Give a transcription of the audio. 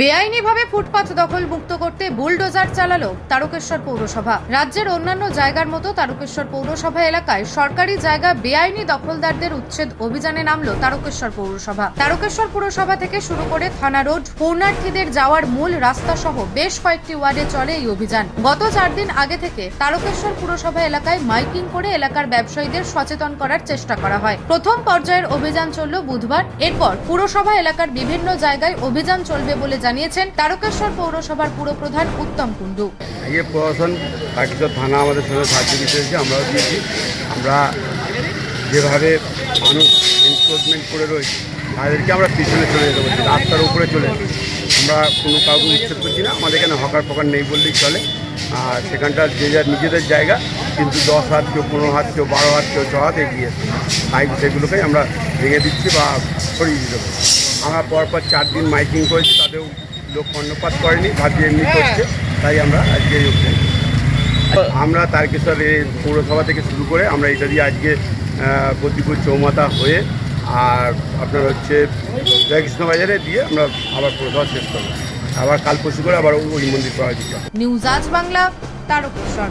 বেআইনিভাবে ফুটপাথ দখল মুক্ত করতে বুলডোজার চালালো তারকেশ্বর পৌরসভা। রাজ্যের অন্যান্য জায়গার মতো তারকেশ্বর পৌরসভা এলাকায় সরকারি জায়গা বেআইনি দখলদারদের উচ্ছেদ অভিযানে নামলো তারকেশ্বর পৌরসভা। তারকেশ্বর পুরসভা থেকে শুরু করে থানা রোড, পূর্ণার্থীদের যাওয়ার মূল রাস্তা সহ বেশ কয়েকটি ওয়ার্ডে চলে এই অভিযান। গত চার দিন আগে থেকে তারকেশ্বর পুরসভা এলাকায় মাইকিং করে এলাকার ব্যবসায়ীদের সচেতন করার চেষ্টা করা হয়। প্রথম পর্যায়ের অভিযান চলল বুধবার। এরপর পুরসভা এলাকার বিভিন্ন জায়গায় অভিযান চলবে বলে জানিয়েছেন তারকেশ্বর পৌরসভার পুরপ্রধান উত্তম আগে প্রশাসন কাকিচর থানা আমাদের সঙ্গে সাহায্য দিতে এসেছে, আমরাও দিয়েছি। আমরা যেভাবে মানুষ এনক্রোচমেন্ট করে রয়েছে, তাদেরকে আমরা পিছনে চলে যেতে বলছি, রাস্তার উপরে চলে। আমরা কোনো কাউকে উচ্ছেদ করছি না, আমাদের এখানে হকার ফকার নেই বললেই চলে। আর সেখানটার যে যার নিজেদের জায়গা কিন্তু দশ হাত কেউ, পনেরো হাত কেউ, বারো হাত কেউ, ছ হাত এগিয়ে তাই সেগুলোকেই আমরা ভেঙে দিচ্ছি বা সরিয়ে দিতে আমরা পরপর চার দিন মাইকিং করেছি, তাতেও লোক কর্ণপাত করেনি, ভাবছি এমনি করছে, তাই আমরা আজকে। আমরা তারকেশ্বর এই পৌরসভা থেকে শুরু করে আমরা এটা দিয়ে আজকে গতিপুর চৌমাথা হয়ে আর আপনার হচ্ছে জয়কৃষ্ণ বাজারে দিয়ে আমরা আবার পৌরসভা শেষ করব। আবার কাল পরশু করে আবার ওই মন্দির পাওয়া দিতে নিউজ আজ বাংলা, তারকেশ্বর।